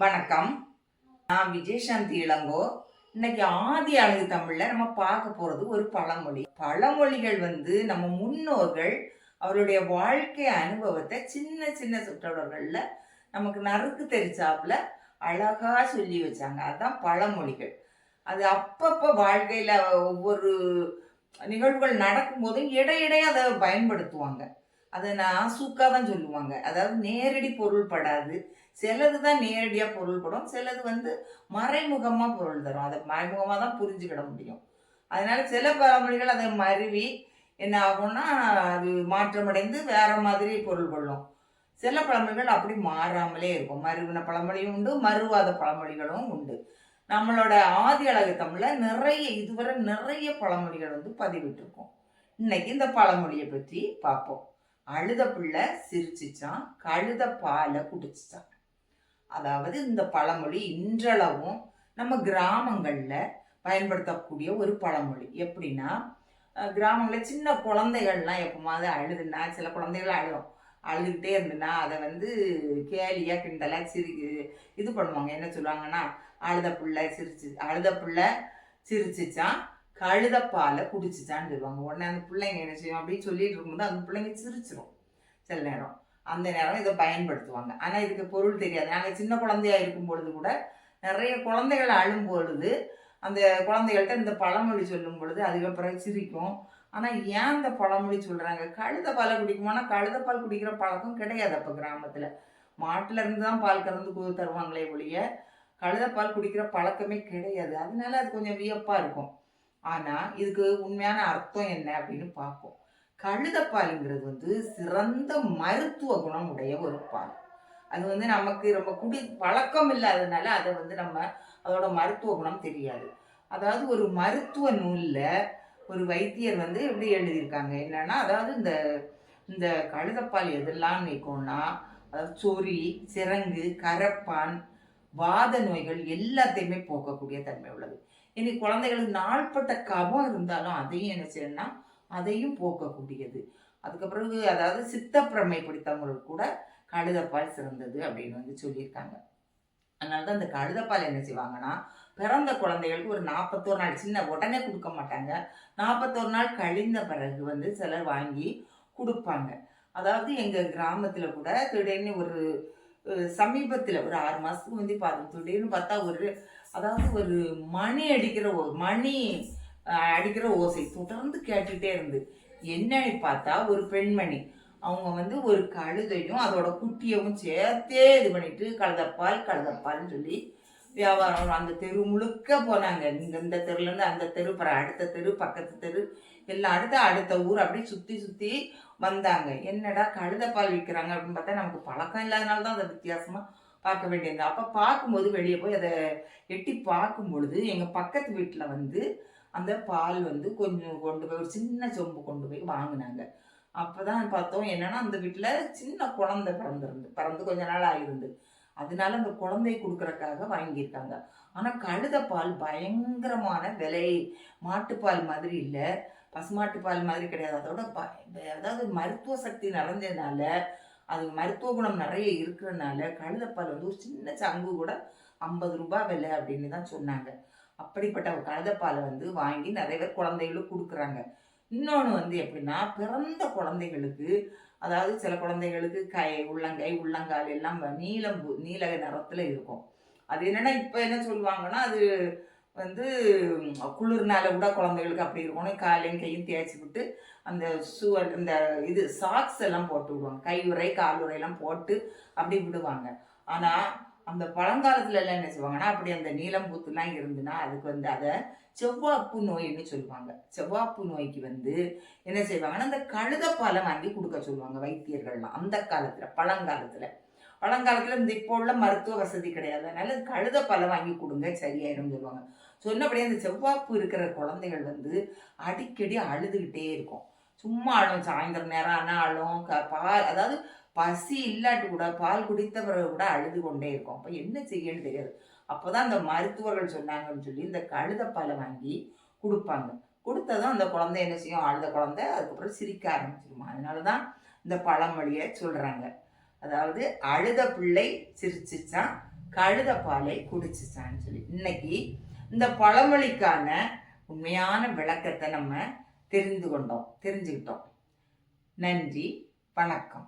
வணக்கம். நான் விஜயசாந்தி இளங்கோ. இன்னைக்கு ஆதி அழகு தமிழ்ல நம்ம பார்க்க போறது ஒரு பழமொழி. பழமொழிகள் வந்து நம்ம முன்னோர்கள் அவருடைய வாழ்க்கை அனுபவத்தை சின்ன சின்ன சுற்றோடர்கள்ல நமக்கு நறுக்கு தெரிச்சாப்புல அழகா சொல்லி வச்சாங்க. அதுதான் பழமொழிகள். அது அப்பப்போ வாழ்க்கையில ஒவ்வொரு நிகழ்வுகள் நடக்கும்போதும் இடையிடையே அதை பயன்படுத்துவாங்க. அதை நான் சூக்காக தான் சொல்லுவாங்க. அதாவது நேரடி பொருள் படாது. சிலது தான் நேரடியாக பொருள் படும். சிலது வந்து மறைமுகமாக பொருள் தரும். அதை மறைமுகமாக தான் புரிஞ்சுக்கிட முடியும். அதனால சில பழமொழிகள் அதை மருவி என்ன ஆகும்னா அது மாற்றமடைந்து வேற மாதிரி பொருள் கொள்ளும். சில பழமொழிகள் அப்படி மாறாமலே இருக்கும். மருவின பழமொழியும் உண்டு மறுவாத பழமொழிகளும் உண்டு. நம்மளோட ஆதி அழகு தமிழில் நிறைய இதுவரை நிறைய பழமொழிகள் வந்து பதிவிட்டிருக்கோம். இன்னைக்கு இந்த பழமொழியை பற்றி பார்ப்போம். அழுத பிள்ளை சிரிச்சிச்சான் கழுத பாலை குடிச்சிச்சான். அதாவது இந்த பழமொழி இன்றளவும் நம்ம கிராமங்களில் பயன்படுத்தக்கூடிய ஒரு பழமொழி. எப்படின்னா கிராமங்களில் சின்ன குழந்தைகள்லாம் எப்போமாவது அழுதுன்னா சில குழந்தைகள் அழுகும் அழுதுகிட்டே இருந்துன்னா அதை வந்து கேலியாக கிண்டலாக சிரி இது பண்ணுவாங்க. என்ன சொல்லுவாங்கன்னா அழுத பிள்ளை சிரிச்சு அழுத பிள்ளை சிரிச்சிச்சான். கழுதப்பாலை பாலை குடிச்சிச்சான்னு சொல்லுவாங்க உடனே அந்த பிள்ளைங்க என்ன செய்யும்? அப்படின்னு சொல்லிட்டு இருக்கும்போது அந்த பிள்ளைங்க சிரிச்சிரும். சில நேரம். அந்த நேரம் இதை பயன்படுத்துவாங்க. ஆனால் இதுக்கு பொருள் தெரியாது. நாங்கள் சின்ன குழந்தையா இருக்கும் பொழுது கூட நிறைய குழந்தைகள் அழும் பொழுது அந்த குழந்தைகள்கிட்ட இந்த பழமொழி சொல்லும் பொழுது அதுக்கப்புறம் சிரிக்கும். ஆனால் ஏன் இந்த பழமொழி சொல்கிறாங்க கழுத பாலை குடிக்குமானா கழுத பால் குடிக்கிற பழக்கம் கிடையாது அப்போ கிராமத்தில். மாட்டிலேருந்து தான் பால் கறந்து கு- தருவாங்களே ஒழிய கழுத பால் குடிக்கிற பழக்கமே கிடையாது. அதனால அது கொஞ்சம் வியப்பாக இருக்கும். ஆனால் இதுக்கு உண்மையான அர்த்தம் என்ன அப்படின்னு பார்ப்போம். கழுதப்பாலுங்கிறது வந்து சிறந்த மருத்துவ குணம் உடைய ஒரு பால். அது வந்து நமக்கு ரொம்ப குடி பழக்கம் இல்லாததுனால அதை வந்து நம்ம அதோட மருத்துவ குணம் தெரியாது. அதாவது ஒரு மருத்துவ நூலில் ஒரு வைத்தியர் வந்து எப்படி எழுதியிருக்காங்க? என்னன்னா அதாவது இந்த இந்த கழுதப்பால் எதெல்லாம் நிற்கும்னா அதாவது சொறி சிரங்கு கரப்பான் வாத நோய்கள் எல்லாத்தையுமே போக்கக்கூடிய தன்மை உள்ளது. இனி குழந்தைகளுக்கு நாள்பட்ட கபம் இருந்தாலும் அதையும் என்ன செய்யணும்னா அதையும் போக்கக்கூடியது. அதுக்கப்புறம் அதாவது சித்தப்பிரமை பிடித்தவங்களுக்கு கூட கழுதப்பால் சிறந்தது அப்படின்னு வந்து சொல்லியிருக்காங்க. அதனால தான் இந்த கழுதப்பால் என்ன செய்வாங்கன்னா பிறந்த குழந்தைகளுக்கு ஒரு நாற்பத்தோரு நாள் சின்ன உடனே கொடுக்க மாட்டாங்க. நாற்பத்தோரு நாள் கழிந்த பிறகு வந்து சிலர் வாங்கி கொடுப்பாங்க. அதாவது எங்கள் கிராமத்தில் கூட திடீர்னு ஒரு சமீபத்தில் ஒரு ஆறு மாதத்துக்கு முந்தி பார்த்தோம் திடீர்னு பார்த்தா ஒரு அதாவது ஒரு மணி அடிக்கிற ஓ- மணி அடிக்கிற ஓசை தொடர்ந்து கேட்டுகிட்டே இருந்து. என்னன்னு பார்த்தா ஒரு பெண்மணி. அவங்க வந்து ஒரு கழுதையும் அதோட குட்டியவும் சேர்த்தே இது பண்ணிட்டு கழுதப்பால் கழுதப்பால்னு சொல்லி வியாபாரம் அந்த தெரு முழுக்க போனாங்க. இந்த இந்த தெருலேருந்து அந்த தெரு அப்புறம் அடுத்த தெரு பக்கத்து தெரு எல்லாம் அடுத்த அடுத்த ஊர் அப்படியே சுற்றி சுற்றி வந்தாங்க. என்னடா கழுதப்பால் விற்கிறாங்க அப்படின்னு பார்த்தா நமக்கு பழக்கம் இல்லாதனால தான் அதை வித்தியாசமாக பார்க்க வேண்டியது அப்போ பார்க்கும்போது வெளியே போய் அதை எட்டி பார்க்கும் பொழுது எங்கள் பக்கத்து வீட்டில் வந்து அந்த பால் வந்து கொஞ்சம் கொண்டு போய் ஒரு சின்ன சொம்பு கொண்டு போய் வாங்கினாங்க. அப்போ தான் பார்த்தோம் என்னன்னா அந்த வீட்டில் சின்ன குழந்தை பிறந்திருந்து பிறந்து கொஞ்ச நாள் ஆகிருந்து அதனால அந்த குழந்தை கொடுக்குறக்காக வாங்கியிருக்காங்க. ஆனால் கழுத பால் பயங்கரமான விலை. மாட்டுப்பால் மாதிரி இல்லை. பசுமாட்டு பால் மாதிரி கிடையாது. அதோட ப- அதாவது மருத்துவ சக்தி நிறைஞ்சதுனால அது மருத்துவ குணம் நிறைய இருக்கிறனால கழுதப்பால் வந்து ஒரு சின்ன சங்கு கூட ஐம்பது ரூபாய் விலை அப்படின்னு தான் சொன்னாங்க. அப்படிப்பட்ட கழுதப்பாலை வந்து வாங்கி நிறைய பேர் குழந்தைகளுக்கு கொடுக்குறாங்க. இன்னொன்று வந்து எப்படின்னா பிறந்த குழந்தைகளுக்கு அதாவது சில குழந்தைகளுக்கு கை உள்ளங்கை உள்ளங்கால் எல்லாம் நீலம் நீல நிறத்தில் இருக்கும். அது என்னன்னா இப்போ என்ன சொல்லுவாங்கன்னா அது வந்து குளிர்னால கூட குழந்தைகளுக்கு அப்படி இருக்கணும். காலையும் கையும் தேய்ச்சி விட்டு அந்த சுவர் இந்த இது சாக்ஸ் எல்லாம் போட்டு விடுவாங்க. கை உரை கால் உரையெல்லாம் போட்டு அப்படி விடுவாங்க. ஆனால் அந்த பழங்காலத்துல எல்லாம் என்ன செய்வாங்கன்னா அப்படி அந்த நீளம் பூத்துலாம் இருந்துன்னா அதுக்கு வந்து அதை செவ்வாப்பு நோய்னு சொல்லுவாங்க. செவ்வாப்பு நோய்க்கு வந்து என்ன செய்வாங்கன்னா அந்த கழுதப்பாலை வாங்கி கொடுக்க சொல்லுவாங்க வைத்தியர்கள்லாம் அந்த காலத்தில் பழங்காலத்தில். பழங்காலத்தில் இந்த இப்போ உள்ள மருத்துவ வசதி கிடையாது. அதனால கழுதப்பாலை வாங்கி கொடுங்க சரியாயிடும் சொல்லுவாங்க. சொன்னபடியே அந்த செவ்வாப்பு இருக்கிற குழந்தைகள் வந்து அடிக்கடி அழுதுகிட்டே இருக்கும். சும்மா அழும். சாயந்தரம் நேரம் ஆனால் அழும் க பால் அதாவது பசி இல்லாட்டி கூட பால் குடித்த பிறகு கூட அழுது கொண்டே இருக்கும். அப்போ என்ன செய்யணும்னு தெரியாது. அப்போ தான் அந்த மருத்துவர்கள் சொன்னாங்கன்னு சொல்லி இந்த கழுதப்பாலை வாங்கி கொடுப்பாங்க. கொடுத்ததும் அந்த குழந்தை என்ன செய்யும்? அழுத குழந்தை அதுக்கப்புறம் சிரிக்க ஆரம்பிச்சிருமா? அதனால தான் இந்த பழமொழியை சொல்கிறாங்க அதாவது அழுத பிள்ளை சிரிச்சிச்சான் கழுத பாலை குடிச்சிச்சான்னு சொல்லி. இன்னைக்கு இந்த பழமொழிக்கான உண்மையான விளக்கத்தை நம்ம தெரிந்து கொண்டோம் தெரிஞ்சுக்கிட்டோம். நன்றி வணக்கம்.